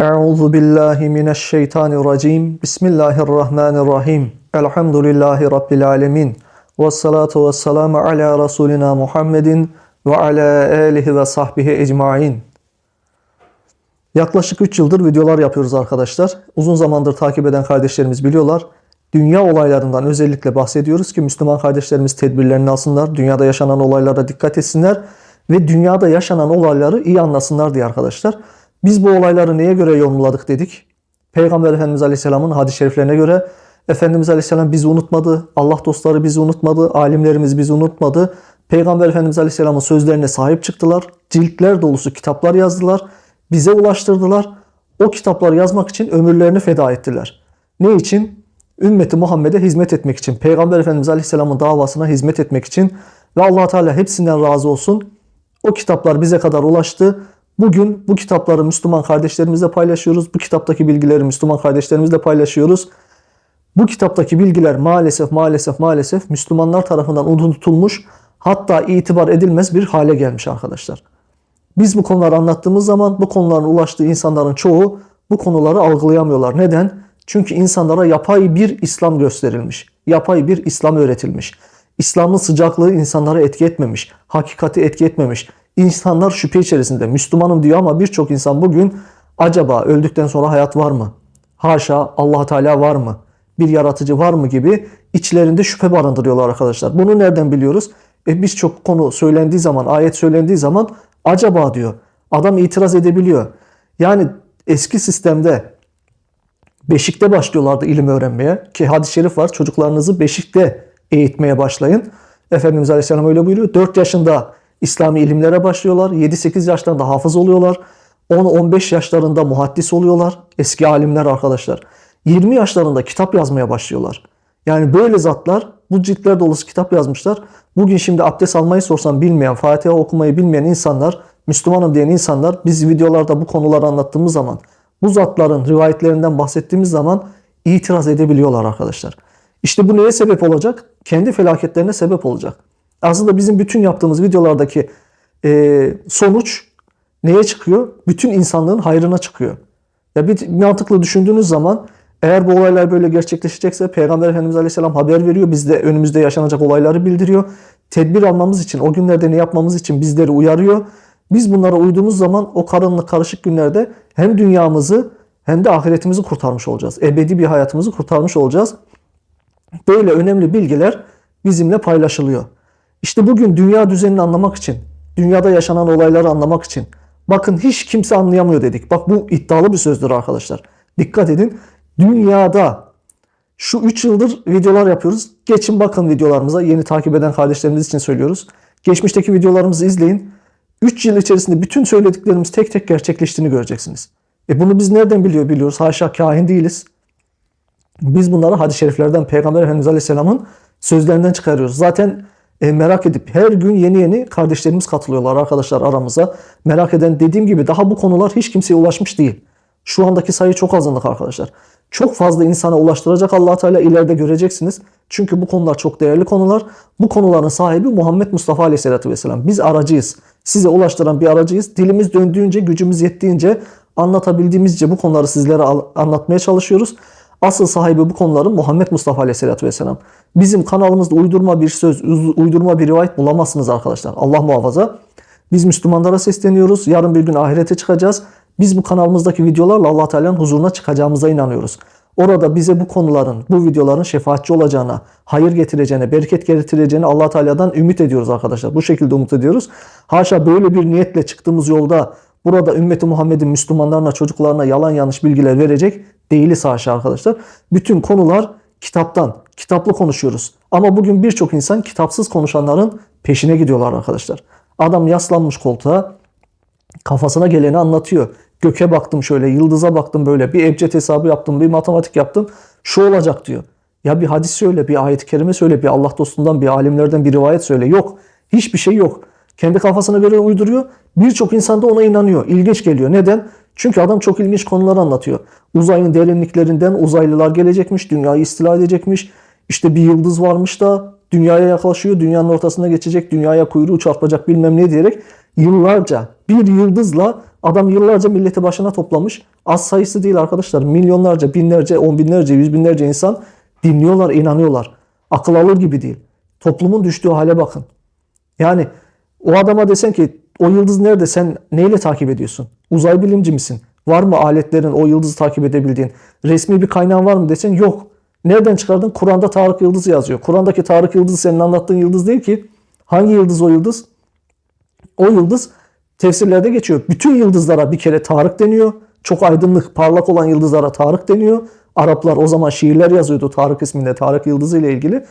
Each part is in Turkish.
Euzu billahi mineşşeytanirracim. Bismillahirrahmanirrahim. Elhamdülillahi rabbil alamin. Ves salatu vesselamu ala rasulina Muhammedin ve ala alihi ve sahbihi ecmaîn. Yaklaşık 3 yıldır videolar yapıyoruz arkadaşlar. Uzun zamandır takip eden kardeşlerimiz biliyorlar. Dünya olaylarından özellikle bahsediyoruz ki Müslüman kardeşlerimiz tedbirlerini alsınlar. Dünyada yaşanan olaylara dikkat etsinler ve dünyada yaşanan olayları iyi anlasınlar diye arkadaşlar. Biz bu olayları neye göre yorumladık dedik. Peygamber Efendimiz Aleyhisselam'ın hadis-i şeriflerine göre Efendimiz Aleyhisselam bizi unutmadı. Allah dostları bizi unutmadı. Alimlerimiz bizi unutmadı. Peygamber Efendimiz Aleyhisselam'ın sözlerine sahip çıktılar. Ciltler dolusu kitaplar yazdılar. Bize ulaştırdılar. O kitapları yazmak için ömürlerini feda ettiler. Ne için? Ümmeti Muhammed'e hizmet etmek için. Peygamber Efendimiz Aleyhisselam'ın davasına hizmet etmek için. Ve allah Teala hepsinden razı olsun. O kitaplar bize kadar ulaştı. Bugün bu kitapları Müslüman kardeşlerimizle paylaşıyoruz. Bu kitaptaki bilgileri Müslüman kardeşlerimizle paylaşıyoruz. Bu kitaptaki bilgiler maalesef maalesef maalesef Müslümanlar tarafından unutulmuş hatta itibar edilmez bir hale gelmiş arkadaşlar. Biz bu konuları anlattığımız zaman bu konuların ulaştığı insanların çoğu bu konuları algılayamıyorlar. Neden? Çünkü insanlara yapay bir İslam gösterilmiş. Yapay bir İslam öğretilmiş. İslam'ın sıcaklığı insanlara etki etmemiş. Hakikati etki etmemiş. İnsanlar şüphe içerisinde. Müslümanım diyor ama birçok insan bugün acaba öldükten sonra hayat var mı? Haşa Allah Teala var mı? Bir yaratıcı var mı gibi içlerinde şüphe barındırıyorlar arkadaşlar. Bunu nereden biliyoruz? E birçok konu söylendiği zaman, ayet söylendiği zaman acaba diyor. Adam itiraz edebiliyor. Yani eski sistemde beşikte başlıyorlardı ilim öğrenmeye. Ki hadis-i şerif var çocuklarınızı beşikte eğitmeye başlayın. Efendimiz Aleyhisselam öyle buyuruyor. 4 yaşında İslami ilimlere başlıyorlar. 7-8 yaşlarında hafız oluyorlar. 10-15 yaşlarında muhaddis oluyorlar. Eski alimler arkadaşlar. 20 yaşlarında kitap yazmaya başlıyorlar. Yani böyle zatlar bu ciltler dolusu kitap yazmışlar. Bugün şimdi abdest almayı sorsam bilmeyen, Fatiha okumayı bilmeyen insanlar, Müslümanım diyen insanlar biz videolarda bu konuları anlattığımız zaman bu zatların rivayetlerinden bahsettiğimiz zaman itiraz edebiliyorlar arkadaşlar. İşte bu neye sebep olacak? Kendi felaketlerine sebep olacak. Aslında bizim bütün yaptığımız videolardaki e, sonuç neye çıkıyor? Bütün insanlığın hayrına çıkıyor. Ya bir mantıklı düşündüğünüz zaman eğer bu olaylar böyle gerçekleşecekse Peygamber Efendimiz Aleyhisselam haber veriyor. Bizde önümüzde yaşanacak olayları bildiriyor. Tedbir almamız için, o günlerde ne yapmamız için bizleri uyarıyor. Biz bunlara uyduğumuz zaman o karanlık karışık günlerde hem dünyamızı hem de ahiretimizi kurtarmış olacağız. Ebedi bir hayatımızı kurtarmış olacağız. Böyle önemli bilgiler bizimle paylaşılıyor. İşte bugün dünya düzenini anlamak için, dünyada yaşanan olayları anlamak için bakın hiç kimse anlayamıyor dedik. Bak bu iddialı bir sözdür arkadaşlar. Dikkat edin. Dünyada şu 3 yıldır videolar yapıyoruz. Geçin bakın videolarımıza. Yeni takip eden kardeşlerimiz için söylüyoruz. Geçmişteki videolarımızı izleyin. 3 yıl içerisinde bütün söylediklerimiz tek tek gerçekleştiğini göreceksiniz. E bunu biz nereden biliyor biliyoruz? Haşa kahin değiliz. Biz bunları hadis-i şeriflerden Peygamber Efendimiz Aleyhisselam'ın sözlerinden çıkarıyoruz. Zaten e, merak edip her gün yeni yeni kardeşlerimiz katılıyorlar arkadaşlar aramıza. Merak eden dediğim gibi daha bu konular hiç kimseye ulaşmış değil. Şu andaki sayı çok azınlık arkadaşlar. Çok fazla insana ulaştıracak allah Teala ileride göreceksiniz. Çünkü bu konular çok değerli konular. Bu konuların sahibi Muhammed Mustafa Aleyhisselatü Vesselam. Biz aracıyız. Size ulaştıran bir aracıyız. Dilimiz döndüğünce, gücümüz yettiğince, anlatabildiğimizce bu konuları sizlere anlatmaya çalışıyoruz. Asıl sahibi bu konuların Muhammed Mustafa Aleyhisselatü Vesselam. Bizim kanalımızda uydurma bir söz, uydurma bir rivayet bulamazsınız arkadaşlar. Allah muhafaza. Biz Müslümanlara sesleniyoruz. Yarın bir gün ahirete çıkacağız. Biz bu kanalımızdaki videolarla Allah Teala'nın huzuruna çıkacağımıza inanıyoruz. Orada bize bu konuların, bu videoların şefaatçi olacağına, hayır getireceğine, bereket getireceğine Allah Teala'dan ümit ediyoruz arkadaşlar. Bu şekilde umut ediyoruz. Haşa böyle bir niyetle çıktığımız yolda burada ümmeti Muhammed'in Müslümanlarına, çocuklarına yalan yanlış bilgiler verecek değiliz haşa arkadaşlar. Bütün konular kitaptan, kitaplı konuşuyoruz. Ama bugün birçok insan kitapsız konuşanların peşine gidiyorlar arkadaşlar. Adam yaslanmış koltuğa, kafasına geleni anlatıyor. Göke baktım şöyle, yıldıza baktım böyle, bir ebced hesabı yaptım, bir matematik yaptım. Şu olacak diyor. Ya bir hadis söyle, bir ayet-i kerime söyle, bir Allah dostundan, bir alimlerden bir rivayet söyle. Yok. Hiçbir şey yok. Kendi kafasına göre uyduruyor. Birçok insan da ona inanıyor. İlginç geliyor. Neden? Çünkü adam çok ilginç konular anlatıyor. Uzayın derinliklerinden uzaylılar gelecekmiş, dünyayı istila edecekmiş. İşte bir yıldız varmış da dünyaya yaklaşıyor, dünyanın ortasına geçecek, dünyaya kuyruğu çarpacak bilmem ne diyerek Yıllarca bir yıldızla adam yıllarca milleti başına toplamış. Az sayısı değil arkadaşlar. Milyonlarca, binlerce, on binlerce, yüz binlerce insan dinliyorlar, inanıyorlar. Akıl alır gibi değil. Toplumun düştüğü hale bakın. Yani o adama desen ki o yıldız nerede sen neyle takip ediyorsun? Uzay bilimci misin? Var mı aletlerin o yıldızı takip edebildiğin? Resmi bir kaynağın var mı desen yok. Nereden çıkardın? Kur'an'da Tarık Yıldızı yazıyor. Kur'an'daki Tarık Yıldızı senin anlattığın yıldız değil ki. Hangi yıldız o yıldız? O yıldız tefsirlerde geçiyor. Bütün yıldızlara bir kere Tarık deniyor. Çok aydınlık, parlak olan yıldızlara Tarık deniyor. Araplar o zaman şiirler yazıyordu Tarık isminde, Tarık yıldızı ile ilgili.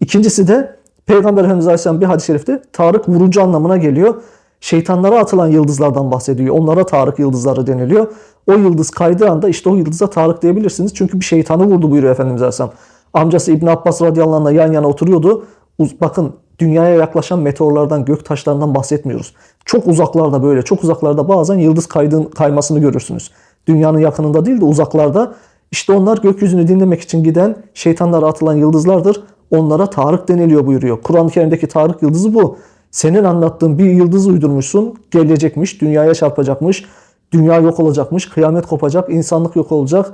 İkincisi de Peygamber Efendimiz Aleyhisselam bir hadis-i şerifte Tarık vurucu anlamına geliyor. Şeytanlara atılan yıldızlardan bahsediyor. Onlara Tarık yıldızları deniliyor. O yıldız kaydığı anda işte o yıldıza Tarık diyebilirsiniz. Çünkü bir şeytanı vurdu buyuruyor Efendimiz Aleyhisselam. Amcası İbn Abbas radıyallahu anh'la yan yana oturuyordu. Bakın dünyaya yaklaşan meteorlardan, gök taşlarından bahsetmiyoruz. Çok uzaklarda böyle, çok uzaklarda bazen yıldız kaydın, kaymasını görürsünüz. Dünyanın yakınında değil de uzaklarda. İşte onlar gökyüzünü dinlemek için giden şeytanlara atılan yıldızlardır. Onlara Tarık deniliyor buyuruyor. Kur'an-ı Kerim'deki Tarık yıldızı bu. Senin anlattığın bir yıldız uydurmuşsun, gelecekmiş, dünyaya çarpacakmış, dünya yok olacakmış, kıyamet kopacak, insanlık yok olacak,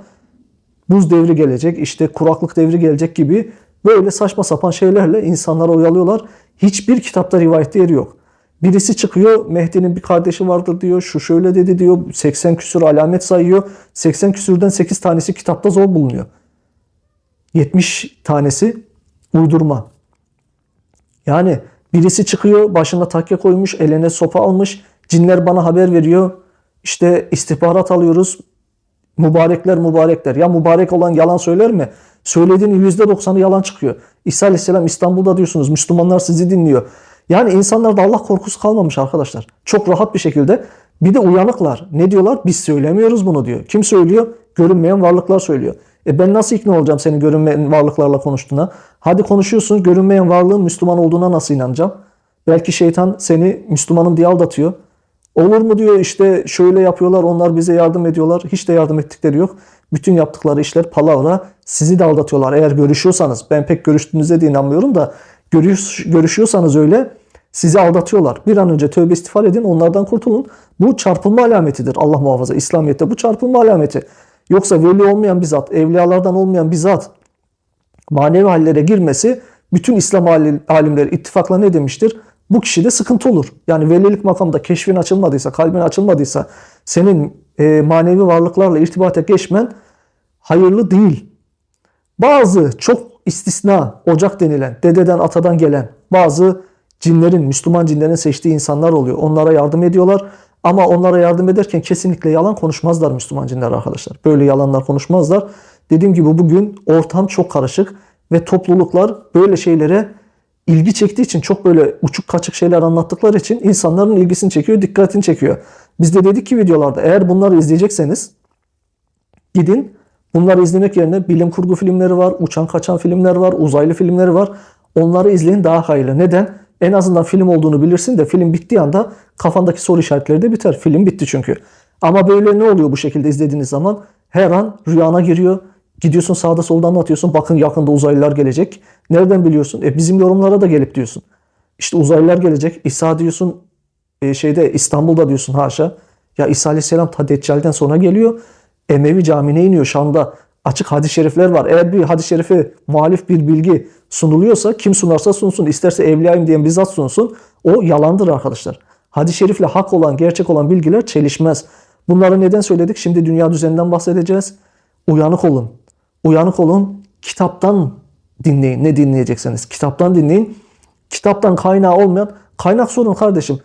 buz devri gelecek, işte kuraklık devri gelecek gibi böyle saçma sapan şeylerle insanları oyalıyorlar. Hiçbir kitapta rivayette yeri yok. Birisi çıkıyor Mehdi'nin bir kardeşi vardır diyor. Şu şöyle dedi diyor. 80 küsur alamet sayıyor. 80 küsürden 8 tanesi kitapta zor bulunuyor. 70 tanesi uydurma. Yani birisi çıkıyor başına takke koymuş eline sopa almış. Cinler bana haber veriyor. İşte istihbarat alıyoruz. Mübarekler mübarekler. Ya mübarek olan yalan söyler mi? Söylediğinin %90'ı yalan çıkıyor. İsa Aleyhisselam İstanbul'da diyorsunuz. Müslümanlar sizi dinliyor. Yani insanlarda Allah korkusu kalmamış arkadaşlar. Çok rahat bir şekilde. Bir de uyanıklar. Ne diyorlar? Biz söylemiyoruz bunu diyor. Kim söylüyor? Görünmeyen varlıklar söylüyor. E ben nasıl ikna olacağım senin görünmeyen varlıklarla konuştuğuna? Hadi konuşuyorsun görünmeyen varlığın Müslüman olduğuna nasıl inanacağım? Belki şeytan seni Müslümanım diye aldatıyor. Olur mu diyor işte şöyle yapıyorlar onlar bize yardım ediyorlar. Hiç de yardım ettikleri yok. Bütün yaptıkları işler palavra. Sizi de aldatıyorlar. Eğer görüşüyorsanız ben pek görüştüğünüze de inanmıyorum da görüş, görüşüyorsanız öyle sizi aldatıyorlar. Bir an önce tövbe istiğfar edin onlardan kurtulun. Bu çarpılma alametidir Allah muhafaza. İslamiyet'te bu çarpılma alameti. Yoksa veli olmayan bir zat, evliyalardan olmayan bir zat manevi hallere girmesi bütün İslam alim- alimleri ittifakla ne demiştir? Bu kişide sıkıntı olur. Yani velilik makamda keşfin açılmadıysa, kalbin açılmadıysa senin e, manevi varlıklarla irtibata geçmen hayırlı değil. Bazı çok istisna, ocak denilen, dededen atadan gelen bazı cinlerin, Müslüman cinlerin seçtiği insanlar oluyor. Onlara yardım ediyorlar. Ama onlara yardım ederken kesinlikle yalan konuşmazlar Müslüman cinler arkadaşlar. Böyle yalanlar konuşmazlar. Dediğim gibi bugün ortam çok karışık ve topluluklar böyle şeylere ilgi çektiği için çok böyle uçuk kaçık şeyler anlattıkları için insanların ilgisini çekiyor, dikkatini çekiyor. Biz de dedik ki videolarda eğer bunları izleyecekseniz gidin bunları izlemek yerine bilim kurgu filmleri var, uçan kaçan filmler var, uzaylı filmleri var. Onları izleyin daha hayırlı. Neden? En azından film olduğunu bilirsin de film bittiği anda kafandaki soru işaretleri de biter. Film bitti çünkü. Ama böyle ne oluyor bu şekilde izlediğiniz zaman? Her an rüyana giriyor. Gidiyorsun sağda solda anlatıyorsun. Bakın yakında uzaylılar gelecek. Nereden biliyorsun? E bizim yorumlara da gelip diyorsun. İşte uzaylılar gelecek. İsa diyorsun e, şeyde İstanbul'da diyorsun haşa. Ya İsa Aleyhisselam ta Deccal'den sonra geliyor. Emevi Camii'ne iniyor. Şam'da açık hadis-i şerifler var. Eğer bir hadis-i şerife muhalif bir bilgi sunuluyorsa kim sunarsa sunsun. isterse evliyayım diyen bizzat sunsun. O yalandır arkadaşlar. Hadis-i şerifle hak olan, gerçek olan bilgiler çelişmez. Bunları neden söyledik? Şimdi dünya düzeninden bahsedeceğiz. Uyanık olun. Uyanık olun. Kitaptan dinleyin. Ne dinleyecekseniz. Kitaptan dinleyin. Kitaptan kaynağı olmayan kaynak sorun kardeşim.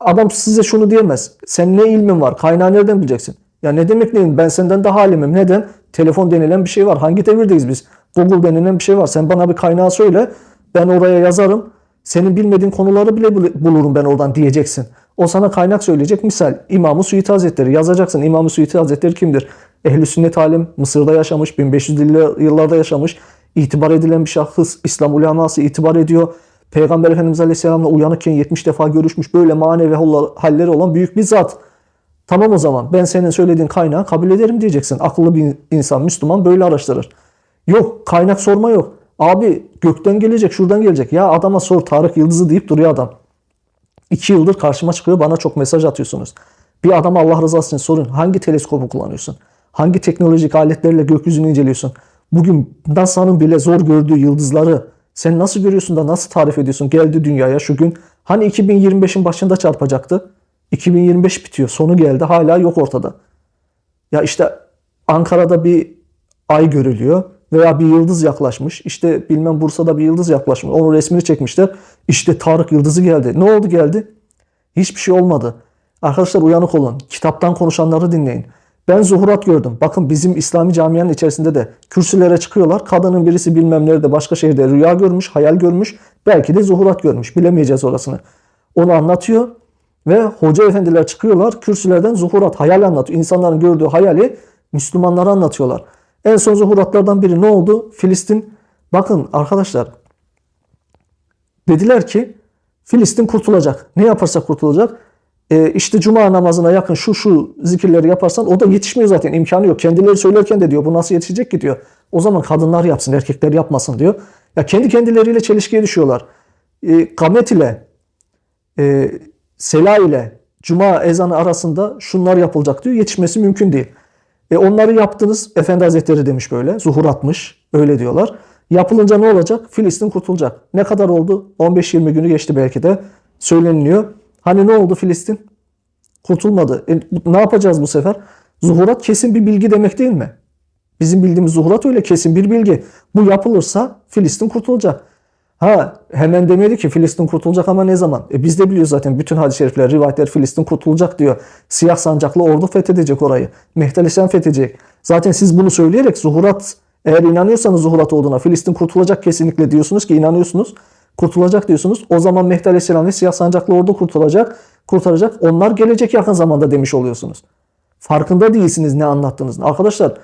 Adam size şunu diyemez. Sen ne ilmin var? Kaynağı nereden bileceksin? Ya ne demek neyim? Ben senden daha alimim. Neden? Telefon denilen bir şey var. Hangi devirdeyiz biz? Google denilen bir şey var. Sen bana bir kaynağı söyle. Ben oraya yazarım. Senin bilmediğin konuları bile bul- bulurum ben oradan diyeceksin. O sana kaynak söyleyecek. Misal İmam-ı Suyuti Hazretleri yazacaksın. İmam-ı Suyuti Hazretleri kimdir? Ehli sünnet alim. Mısır'da yaşamış. 1500'lü yıllarda yaşamış. İtibar edilen bir şahıs. İslam uleması itibar ediyor. Peygamber Efendimiz Aleyhisselam'la uyanıkken 70 defa görüşmüş. Böyle manevi halleri olan büyük bir zat. Tamam o zaman ben senin söylediğin kaynağı kabul ederim diyeceksin. Akıllı bir insan, Müslüman böyle araştırır. Yok kaynak sorma yok. Abi gökten gelecek, şuradan gelecek. Ya adama sor Tarık Yıldızı deyip duruyor adam. 2 yıldır karşıma çıkıyor bana çok mesaj atıyorsunuz. Bir adam Allah rızası için sorun. Hangi teleskopu kullanıyorsun? Hangi teknolojik aletlerle gökyüzünü inceliyorsun? Bugün NASA'nın bile zor gördüğü yıldızları sen nasıl görüyorsun da nasıl tarif ediyorsun? Geldi dünyaya şu gün. Hani 2025'in başında çarpacaktı. 2025 bitiyor. Sonu geldi. Hala yok ortada. Ya işte Ankara'da bir ay görülüyor veya bir yıldız yaklaşmış. İşte bilmem Bursa'da bir yıldız yaklaşmış. Onun resmini çekmişler. İşte Tarık yıldızı geldi. Ne oldu geldi? Hiçbir şey olmadı. Arkadaşlar uyanık olun. Kitaptan konuşanları dinleyin. Ben zuhurat gördüm. Bakın bizim İslami camianın içerisinde de kürsülere çıkıyorlar. Kadının birisi bilmem nerede başka şehirde rüya görmüş, hayal görmüş. Belki de zuhurat görmüş. Bilemeyeceğiz orasını. Onu anlatıyor ve hoca efendiler çıkıyorlar. Kürsülerden zuhurat, hayal anlatıyor. İnsanların gördüğü hayali Müslümanlara anlatıyorlar. En son zuhuratlardan biri ne oldu? Filistin. Bakın arkadaşlar dediler ki Filistin kurtulacak. Ne yaparsa kurtulacak. E, işte cuma namazına yakın şu şu zikirleri yaparsan o da yetişmiyor zaten imkanı yok. Kendileri söylerken de diyor bu nasıl yetişecek ki diyor. O zaman kadınlar yapsın erkekler yapmasın diyor. Ya kendi kendileriyle çelişkiye düşüyorlar. E, kamet ile e, sela ile cuma ezanı arasında şunlar yapılacak diyor. Yetişmesi mümkün değil. E, onları yaptınız. Efendi Hazretleri demiş böyle. Zuhur atmış. Öyle diyorlar. Yapılınca ne olacak? Filistin kurtulacak. Ne kadar oldu? 15-20 günü geçti belki de. Söyleniliyor. Hani ne oldu Filistin? Kurtulmadı. E, ne yapacağız bu sefer? Zuhurat kesin bir bilgi demek değil mi? Bizim bildiğimiz zuhurat öyle kesin bir bilgi. Bu yapılırsa Filistin kurtulacak. Ha hemen demedi ki Filistin kurtulacak ama ne zaman? E biz de biliyoruz zaten bütün hadis-i şerifler, rivayetler Filistin kurtulacak diyor. Siyah sancaklı ordu fethedecek orayı. Aleyhisselam fethedecek. Zaten siz bunu söyleyerek zuhurat eğer inanıyorsanız zuhurat olduğuna Filistin kurtulacak kesinlikle diyorsunuz ki inanıyorsunuz. Kurtulacak diyorsunuz. O zaman Mehdi Aleyhisselam ve siyah sancaklı ordu kurtulacak, kurtaracak. Onlar gelecek yakın zamanda demiş oluyorsunuz. Farkında değilsiniz ne anlattığınızın. Arkadaşlar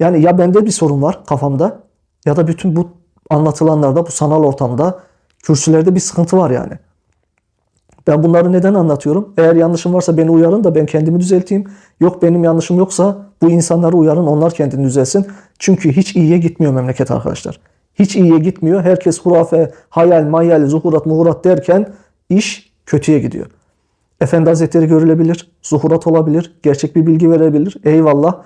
yani ya bende bir sorun var kafamda ya da bütün bu anlatılanlarda bu sanal ortamda kürsülerde bir sıkıntı var yani. Ben bunları neden anlatıyorum? Eğer yanlışım varsa beni uyarın da ben kendimi düzelteyim. Yok benim yanlışım yoksa bu insanları uyarın onlar kendini düzelsin. Çünkü hiç iyiye gitmiyor memleket arkadaşlar. Hiç iyiye gitmiyor. Herkes hurafe, hayal, mayal, zuhurat, muhurat derken iş kötüye gidiyor. Efendi Hazretleri görülebilir, zuhurat olabilir, gerçek bir bilgi verebilir. Eyvallah.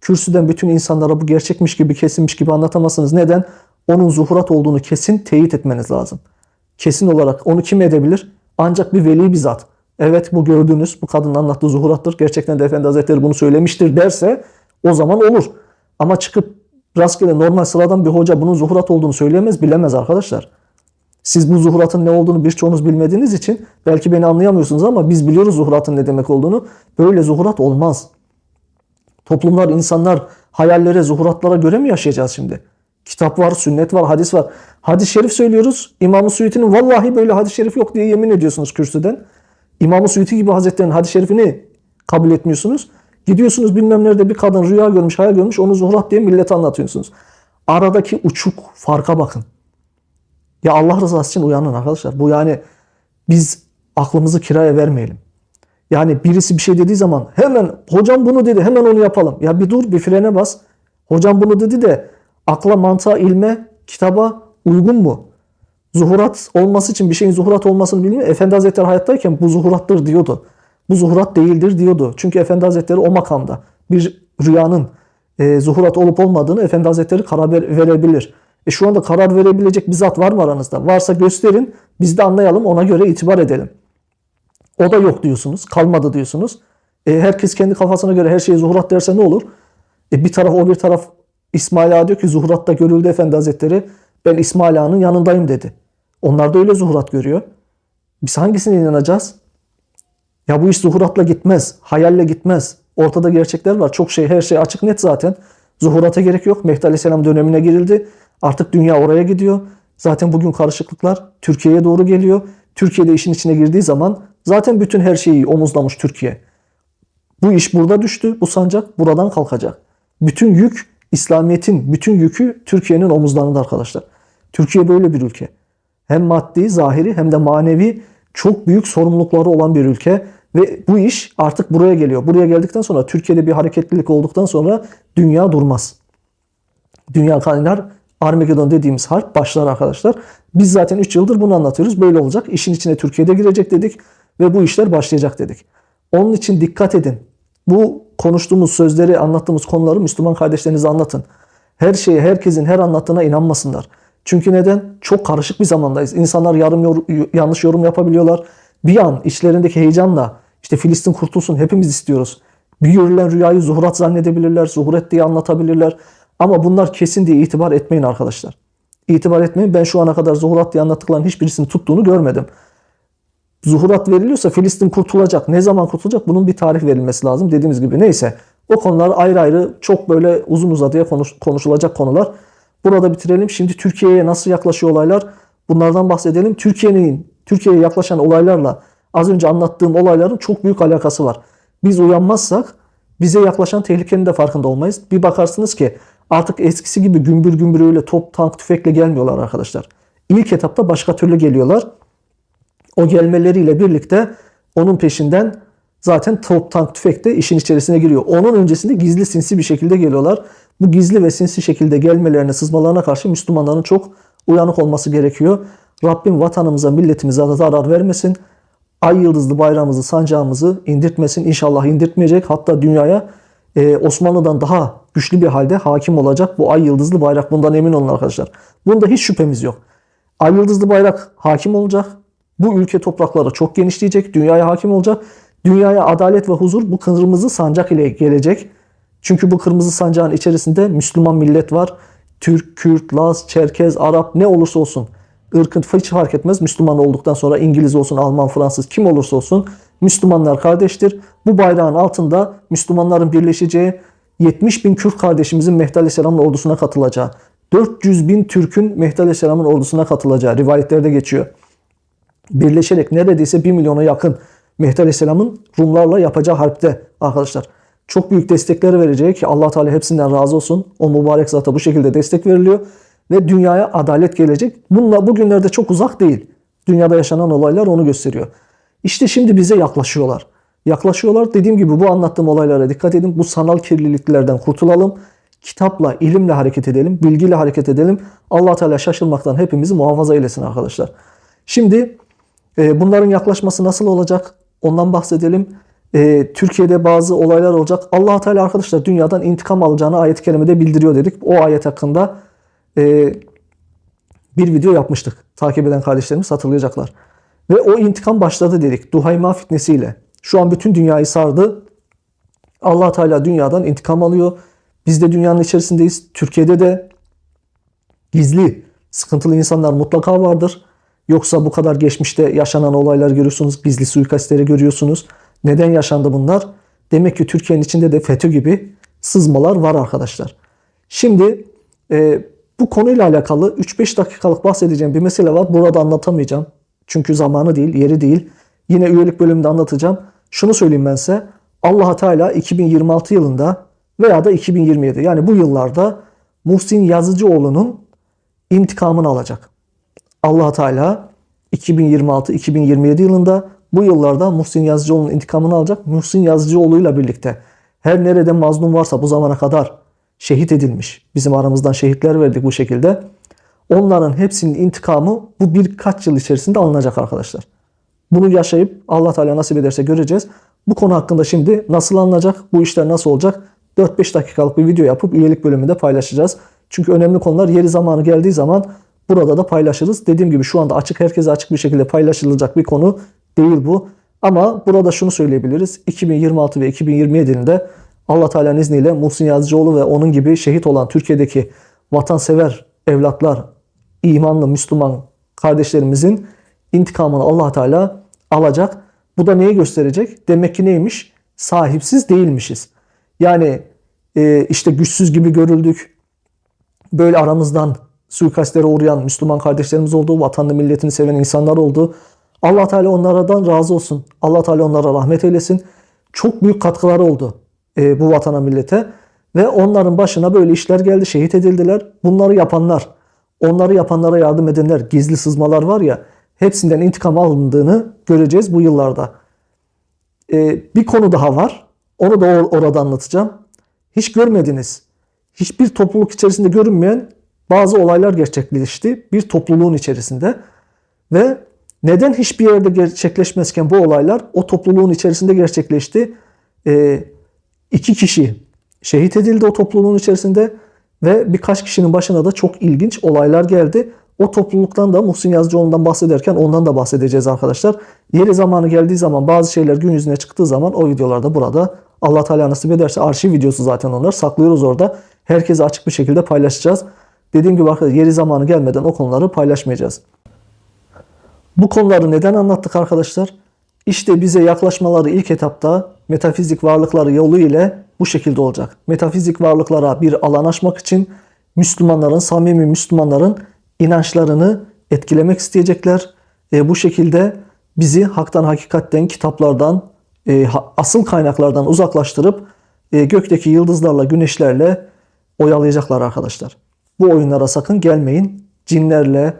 Kürsüden bütün insanlara bu gerçekmiş gibi, kesinmiş gibi anlatamazsınız. Neden? Onun zuhurat olduğunu kesin teyit etmeniz lazım. Kesin olarak onu kim edebilir? Ancak bir veli bir zat. Evet bu gördüğünüz bu kadının anlattığı zuhurattır. Gerçekten de Efendi Hazretleri bunu söylemiştir derse o zaman olur. Ama çıkıp rastgele normal sıradan bir hoca bunun zuhurat olduğunu söyleyemez, bilemez arkadaşlar. Siz bu zuhuratın ne olduğunu birçoğunuz bilmediğiniz için belki beni anlayamıyorsunuz ama biz biliyoruz zuhuratın ne demek olduğunu. Böyle zuhurat olmaz. Toplumlar, insanlar hayallere, zuhuratlara göre mi yaşayacağız şimdi? Kitap var, sünnet var, hadis var. Hadis-i şerif söylüyoruz. İmam-ı Suyuti'nin vallahi böyle hadis-i şerif yok diye yemin ediyorsunuz kürsüden. İmam-ı Suyuti gibi hazretlerinin hadis-i şerifini kabul etmiyorsunuz. Gidiyorsunuz bilmem nerede bir kadın rüya görmüş, hayal görmüş onu zuhurat diye millete anlatıyorsunuz. Aradaki uçuk farka bakın. Ya Allah rızası için uyanın arkadaşlar. Bu yani biz aklımızı kiraya vermeyelim. Yani birisi bir şey dediği zaman hemen hocam bunu dedi hemen onu yapalım. Ya bir dur bir frene bas. Hocam bunu dedi de akla, mantığa, ilme, kitaba uygun mu? Zuhurat olması için bir şeyin zuhurat olmasını bilmiyor. Efendi Hazretleri hayattayken bu zuhurattır diyordu. Bu zuhurat değildir diyordu. Çünkü Efendi Hazretleri o makamda bir rüyanın e, zuhurat olup olmadığını Efendi Hazretleri karar verebilir. E şu anda karar verebilecek bir zat var mı aranızda? Varsa gösterin biz de anlayalım ona göre itibar edelim. O da yok diyorsunuz. Kalmadı diyorsunuz. E, herkes kendi kafasına göre her şeye zuhurat derse ne olur? E, bir taraf o bir taraf İsmail Ağa diyor ki zuhuratta görüldü Efendi Hazretleri. Ben İsmail Ağa'nın yanındayım dedi. Onlar da öyle zuhurat görüyor. Biz hangisine inanacağız? Ya bu iş zuhuratla gitmez. Hayalle gitmez. Ortada gerçekler var. Çok şey her şey açık net zaten. Zuhurata gerek yok. Mehdi Aleyhisselam dönemine girildi. Artık dünya oraya gidiyor. Zaten bugün karışıklıklar Türkiye'ye doğru geliyor. Türkiye'de işin içine girdiği zaman zaten bütün her şeyi omuzlamış Türkiye. Bu iş burada düştü. Bu sancak buradan kalkacak. Bütün yük İslamiyet'in bütün yükü Türkiye'nin omuzlarında arkadaşlar. Türkiye böyle bir ülke. Hem maddi, zahiri hem de manevi çok büyük sorumlulukları olan bir ülke. Ve bu iş artık buraya geliyor. Buraya geldikten sonra Türkiye'de bir hareketlilik olduktan sonra dünya durmaz. Dünya kaynar Armageddon dediğimiz harp başlar arkadaşlar. Biz zaten 3 yıldır bunu anlatıyoruz. Böyle olacak. İşin içine Türkiye'de girecek dedik. ve bu işler başlayacak dedik. Onun için dikkat edin. Bu konuştuğumuz sözleri, anlattığımız konuları Müslüman kardeşlerinize anlatın. Her şeye, herkesin her anlattığına inanmasınlar. Çünkü neden? Çok karışık bir zamandayız. İnsanlar yarım yor- yanlış yorum yapabiliyorlar. Bir an içlerindeki heyecanla işte Filistin kurtulsun hepimiz istiyoruz. Bir görülen rüyayı zuhurat zannedebilirler, zuhuret diye anlatabilirler. Ama bunlar kesin diye itibar etmeyin arkadaşlar. İtibar etmeyin. Ben şu ana kadar zuhurat diye anlattıkların hiçbirisini tuttuğunu görmedim. Zuhurat veriliyorsa Filistin kurtulacak. Ne zaman kurtulacak? Bunun bir tarih verilmesi lazım. Dediğimiz gibi neyse. O konular ayrı ayrı çok böyle uzun uzadıya konuş, konuşulacak konular. Burada bitirelim. Şimdi Türkiye'ye nasıl yaklaşıyor olaylar? Bunlardan bahsedelim. Türkiye'nin Türkiye'ye yaklaşan olaylarla az önce anlattığım olayların çok büyük alakası var. Biz uyanmazsak bize yaklaşan tehlikenin de farkında olmayız. Bir bakarsınız ki artık eskisi gibi gümbür gümbür öyle top, tank, tüfekle gelmiyorlar arkadaşlar. İlk etapta başka türlü geliyorlar. O gelmeleriyle birlikte onun peşinden zaten top, tank, tüfek de işin içerisine giriyor. Onun öncesinde gizli sinsi bir şekilde geliyorlar. Bu gizli ve sinsi şekilde gelmelerine, sızmalarına karşı Müslümanların çok uyanık olması gerekiyor. Rabbim vatanımıza, milletimize zarar vermesin. Ay yıldızlı bayrağımızı, sancağımızı indirtmesin. İnşallah indirtmeyecek. Hatta dünyaya e, Osmanlı'dan daha güçlü bir halde hakim olacak bu ay yıldızlı bayrak. Bundan emin olun arkadaşlar. Bunda hiç şüphemiz yok. Ay yıldızlı bayrak hakim olacak. Bu ülke toprakları çok genişleyecek. Dünyaya hakim olacak. Dünyaya adalet ve huzur bu kırmızı sancak ile gelecek. Çünkü bu kırmızı sancağın içerisinde Müslüman millet var. Türk, Kürt, Laz, Çerkez, Arap ne olursa olsun. ırkın hiç fark etmez. Müslüman olduktan sonra İngiliz olsun, Alman, Fransız kim olursa olsun Müslümanlar kardeştir. Bu bayrağın altında Müslümanların birleşeceği 70 bin Kürt kardeşimizin Mehdi Aleyhisselam'ın ordusuna katılacağı, 400 bin Türk'ün Mehdi Aleyhisselam'ın ordusuna katılacağı rivayetlerde geçiyor. Birleşerek neredeyse 1 milyona yakın Mehdi Aleyhisselam'ın Rumlarla yapacağı harpte arkadaşlar. Çok büyük destekleri verecek Allah Teala hepsinden razı olsun. O mübarek zata bu şekilde destek veriliyor ve dünyaya adalet gelecek. Bununla bugünlerde çok uzak değil. Dünyada yaşanan olaylar onu gösteriyor. İşte şimdi bize yaklaşıyorlar. Yaklaşıyorlar. Dediğim gibi bu anlattığım olaylara dikkat edin. Bu sanal kirliliklerden kurtulalım. Kitapla, ilimle hareket edelim. Bilgiyle hareket edelim. allah Teala şaşırmaktan hepimizi muhafaza eylesin arkadaşlar. Şimdi bunların yaklaşması nasıl olacak? Ondan bahsedelim. E, Türkiye'de bazı olaylar olacak. allah Teala arkadaşlar dünyadan intikam alacağını ayet-i kerimede bildiriyor dedik. O ayet hakkında e, bir video yapmıştık. Takip eden kardeşlerimiz hatırlayacaklar. Ve o intikam başladı dedik. Duhayma fitnesiyle. Şu an bütün dünyayı sardı. allah Teala dünyadan intikam alıyor. Biz de dünyanın içerisindeyiz. Türkiye'de de gizli, sıkıntılı insanlar mutlaka vardır. Yoksa bu kadar geçmişte yaşanan olaylar görüyorsunuz. Gizli suikastleri görüyorsunuz. Neden yaşandı bunlar? Demek ki Türkiye'nin içinde de FETÖ gibi sızmalar var arkadaşlar. Şimdi e, bu konuyla alakalı 3-5 dakikalık bahsedeceğim bir mesele var. Burada anlatamayacağım. Çünkü zamanı değil, yeri değil. Yine üyelik bölümünde anlatacağım. Şunu söyleyeyim ben size. allah Teala 2026 yılında veya da 2027 yani bu yıllarda Muhsin Yazıcıoğlu'nun intikamını alacak. Allah Teala 2026-2027 yılında bu yıllarda Muhsin Yazıcıoğlu'nun intikamını alacak. Muhsin Yazıcıoğlu'yla birlikte her nerede mazlum varsa bu zamana kadar şehit edilmiş. Bizim aramızdan şehitler verdik bu şekilde. Onların hepsinin intikamı bu birkaç yıl içerisinde alınacak arkadaşlar. Bunu yaşayıp Allah Teala nasip ederse göreceğiz. Bu konu hakkında şimdi nasıl alınacak, bu işler nasıl olacak 4-5 dakikalık bir video yapıp üyelik bölümünde paylaşacağız. Çünkü önemli konular yeri zamanı geldiği zaman burada da paylaşırız. Dediğim gibi şu anda açık herkese açık bir şekilde paylaşılacak bir konu değil bu. Ama burada şunu söyleyebiliriz. 2026 ve 2027 yılında Allah Teala'nın izniyle Muhsin Yazıcıoğlu ve onun gibi şehit olan Türkiye'deki vatansever evlatlar, imanlı Müslüman kardeşlerimizin intikamını Allah Teala alacak. Bu da neyi gösterecek? Demek ki neymiş? Sahipsiz değilmişiz. Yani e, işte güçsüz gibi görüldük. Böyle aramızdan suikastlere uğrayan Müslüman kardeşlerimiz oldu. Vatanını milletini seven insanlar oldu. Allah Teala onlardan razı olsun. Allah Teala onlara rahmet eylesin. Çok büyük katkıları oldu e, bu vatana millete. Ve onların başına böyle işler geldi. Şehit edildiler. Bunları yapanlar, onları yapanlara yardım edenler, gizli sızmalar var ya hepsinden intikam alındığını göreceğiz bu yıllarda. E, bir konu daha var. Onu da or- orada anlatacağım. Hiç görmediniz. Hiçbir topluluk içerisinde görünmeyen bazı olaylar gerçekleşti. Bir topluluğun içerisinde. Ve Neden hiçbir yerde gerçekleşmezken bu olaylar o topluluğun içerisinde gerçekleşti? Ee, iki kişi şehit edildi o topluluğun içerisinde ve birkaç kişinin başına da çok ilginç olaylar geldi. O topluluktan da Muhsin Yazıcıoğlu'ndan bahsederken ondan da bahsedeceğiz arkadaşlar. Yeri zamanı geldiği zaman bazı şeyler gün yüzüne çıktığı zaman o videolarda burada Allah Teala nasip ederse arşiv videosu zaten onlar saklıyoruz orada. Herkese açık bir şekilde paylaşacağız. Dediğim gibi arkadaşlar yeri zamanı gelmeden o konuları paylaşmayacağız. Bu konuları neden anlattık arkadaşlar? İşte bize yaklaşmaları ilk etapta metafizik varlıkları yolu ile bu şekilde olacak. Metafizik varlıklara bir alan açmak için Müslümanların, samimi Müslümanların inançlarını etkilemek isteyecekler. E, bu şekilde bizi haktan, hakikatten, kitaplardan, e, asıl kaynaklardan uzaklaştırıp e, gökteki yıldızlarla, güneşlerle oyalayacaklar arkadaşlar. Bu oyunlara sakın gelmeyin. Cinlerle,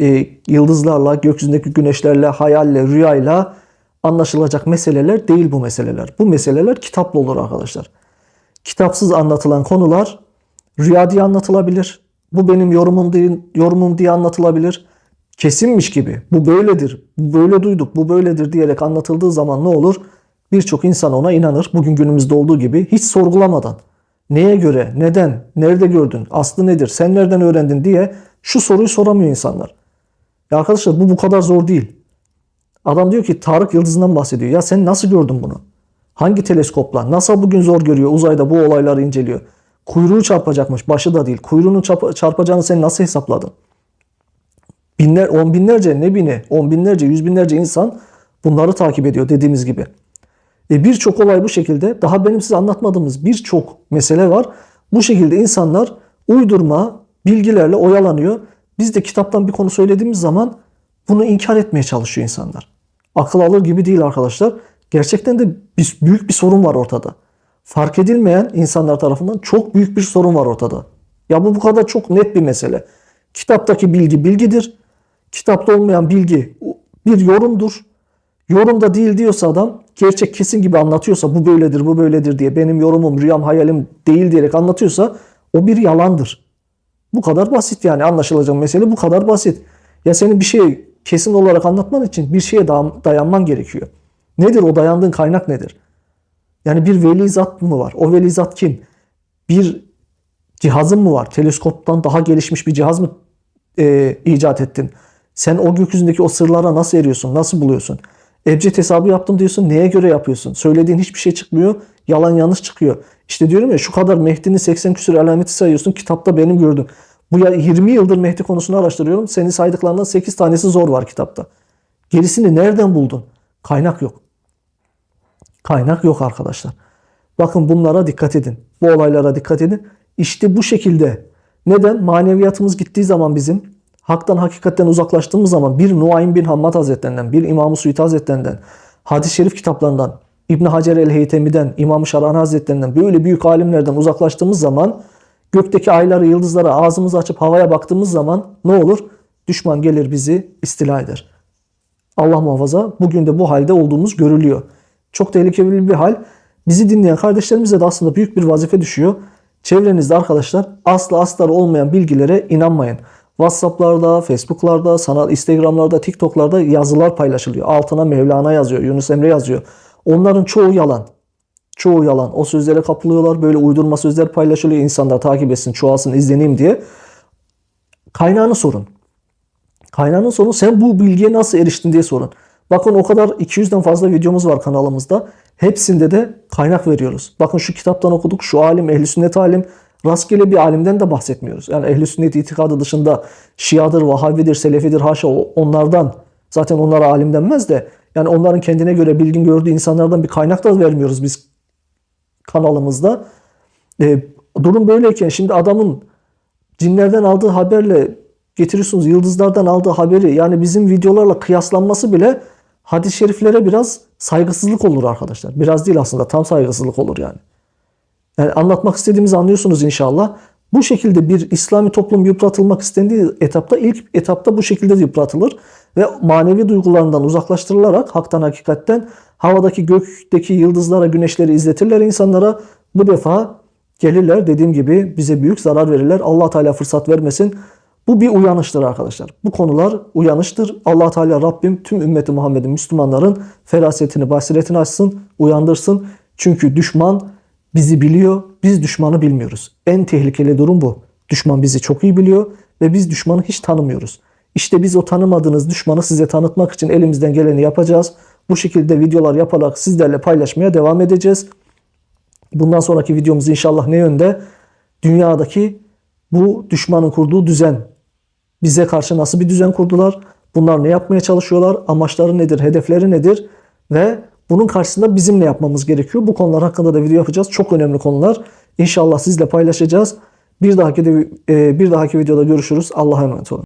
e, yıldızlarla, gökyüzündeki güneşlerle, hayalle, rüyayla anlaşılacak meseleler değil bu meseleler. Bu meseleler kitapla olur arkadaşlar. Kitapsız anlatılan konular rüya diye anlatılabilir. Bu benim yorumum diye, yorumum diye anlatılabilir. Kesinmiş gibi. Bu böyledir. Bu böyle duyduk. Bu böyledir diyerek anlatıldığı zaman ne olur? Birçok insan ona inanır. Bugün günümüzde olduğu gibi hiç sorgulamadan. Neye göre, neden, nerede gördün, aslı nedir, sen nereden öğrendin diye şu soruyu soramıyor insanlar. Ya arkadaşlar bu bu kadar zor değil. Adam diyor ki Tarık Yıldızı'ndan bahsediyor. Ya sen nasıl gördün bunu? Hangi teleskopla? NASA bugün zor görüyor. Uzayda bu olayları inceliyor. Kuyruğu çarpacakmış. Başı da değil. Kuyruğunun çarp- çarpacağını sen nasıl hesapladın? Binler, on binlerce ne bini, on binlerce, yüz binlerce insan bunları takip ediyor dediğimiz gibi. E birçok olay bu şekilde. Daha benim size anlatmadığımız birçok mesele var. Bu şekilde insanlar uydurma bilgilerle oyalanıyor. Biz de kitaptan bir konu söylediğimiz zaman bunu inkar etmeye çalışıyor insanlar. Akıl alır gibi değil arkadaşlar. Gerçekten de bir, büyük bir sorun var ortada. Fark edilmeyen insanlar tarafından çok büyük bir sorun var ortada. Ya bu bu kadar çok net bir mesele. Kitaptaki bilgi bilgidir. Kitapta olmayan bilgi bir yorumdur. Yorumda değil diyorsa adam gerçek kesin gibi anlatıyorsa bu böyledir bu böyledir diye benim yorumum rüyam hayalim değil diyerek anlatıyorsa o bir yalandır. Bu kadar basit yani anlaşılacak mesele bu kadar basit. Ya senin bir şey kesin olarak anlatman için bir şeye da- dayanman gerekiyor. Nedir o dayandığın kaynak nedir? Yani bir veli zat mı var? O veli zat kim? Bir cihazın mı var? Teleskoptan daha gelişmiş bir cihaz mı e, icat ettin? Sen o gökyüzündeki o sırlara nasıl eriyorsun? Nasıl buluyorsun? Ebced hesabı yaptım diyorsun. Neye göre yapıyorsun? Söylediğin hiçbir şey çıkmıyor. Yalan yanlış çıkıyor. İşte diyorum ya şu kadar Mehdi'nin 80 küsur alameti sayıyorsun. Kitapta benim gördüm. Bu ya 20 yıldır Mehdi konusunu araştırıyorum. Senin saydıklarından 8 tanesi zor var kitapta. Gerisini nereden buldun? Kaynak yok. Kaynak yok arkadaşlar. Bakın bunlara dikkat edin. Bu olaylara dikkat edin. İşte bu şekilde. Neden? Maneviyatımız gittiği zaman bizim haktan hakikatten uzaklaştığımız zaman bir Nuaym bin Hammad Hazretlerinden, bir İmam-ı Suyuti Hazretlerinden, hadis-i şerif kitaplarından, İbn Hacer el-Heytemi'den, İmam-ı Şarani Hazretlerinden böyle büyük alimlerden uzaklaştığımız zaman gökteki ayları, yıldızlara ağzımızı açıp havaya baktığımız zaman ne olur? Düşman gelir bizi istila eder. Allah muhafaza bugün de bu halde olduğumuz görülüyor. Çok tehlikeli bir hal. Bizi dinleyen kardeşlerimize de aslında büyük bir vazife düşüyor. Çevrenizde arkadaşlar aslı astarı olmayan bilgilere inanmayın. WhatsApp'larda, Facebook'larda, sanal Instagram'larda, TikTok'larda yazılar paylaşılıyor. Altına Mevlana yazıyor, Yunus Emre yazıyor. Onların çoğu yalan. Çoğu yalan. O sözlere kapılıyorlar. Böyle uydurma sözler paylaşılıyor. İnsanlar takip etsin, çoğalsın, izleneyim diye. Kaynağını sorun. Kaynağının sorun sen bu bilgiye nasıl eriştin diye sorun. Bakın o kadar 200'den fazla videomuz var kanalımızda. Hepsinde de kaynak veriyoruz. Bakın şu kitaptan okuduk. Şu alim ehli sünnet alim. Rastgele bir alimden de bahsetmiyoruz. Yani ehli sünnet itikadı dışında Şiadır, Vahabidir, Selefidir haşa onlardan. Zaten onlara alim denmez de. Yani onların kendine göre bilgin gördüğü insanlardan bir kaynak da vermiyoruz biz kanalımızda. E, durum böyleyken şimdi adamın cinlerden aldığı haberle getiriyorsunuz yıldızlardan aldığı haberi yani bizim videolarla kıyaslanması bile hadis-i şeriflere biraz saygısızlık olur arkadaşlar. Biraz değil aslında tam saygısızlık olur yani. Yani anlatmak istediğimizi anlıyorsunuz inşallah. Bu şekilde bir İslami toplum yıpratılmak istendiği etapta ilk etapta bu şekilde yıpratılır ve manevi duygularından uzaklaştırılarak haktan hakikatten havadaki gökteki yıldızlara güneşleri izletirler insanlara. Bu defa gelirler dediğim gibi bize büyük zarar verirler. Allah Teala fırsat vermesin. Bu bir uyanıştır arkadaşlar. Bu konular uyanıştır. allah Teala Rabbim tüm ümmeti Muhammed'in Müslümanların ferasetini, basiretini açsın, uyandırsın. Çünkü düşman bizi biliyor, biz düşmanı bilmiyoruz. En tehlikeli durum bu. Düşman bizi çok iyi biliyor ve biz düşmanı hiç tanımıyoruz. İşte biz o tanımadığınız düşmanı size tanıtmak için elimizden geleni yapacağız. Bu şekilde videolar yaparak sizlerle paylaşmaya devam edeceğiz. Bundan sonraki videomuz inşallah ne yönde? Dünyadaki bu düşmanın kurduğu düzen. Bize karşı nasıl bir düzen kurdular? Bunlar ne yapmaya çalışıyorlar? Amaçları nedir? Hedefleri nedir? Ve bunun karşısında bizim ne yapmamız gerekiyor? Bu konular hakkında da video yapacağız. Çok önemli konular. İnşallah sizle paylaşacağız. Bir dahaki de, e, bir dahaki videoda görüşürüz. Allah'a emanet olun.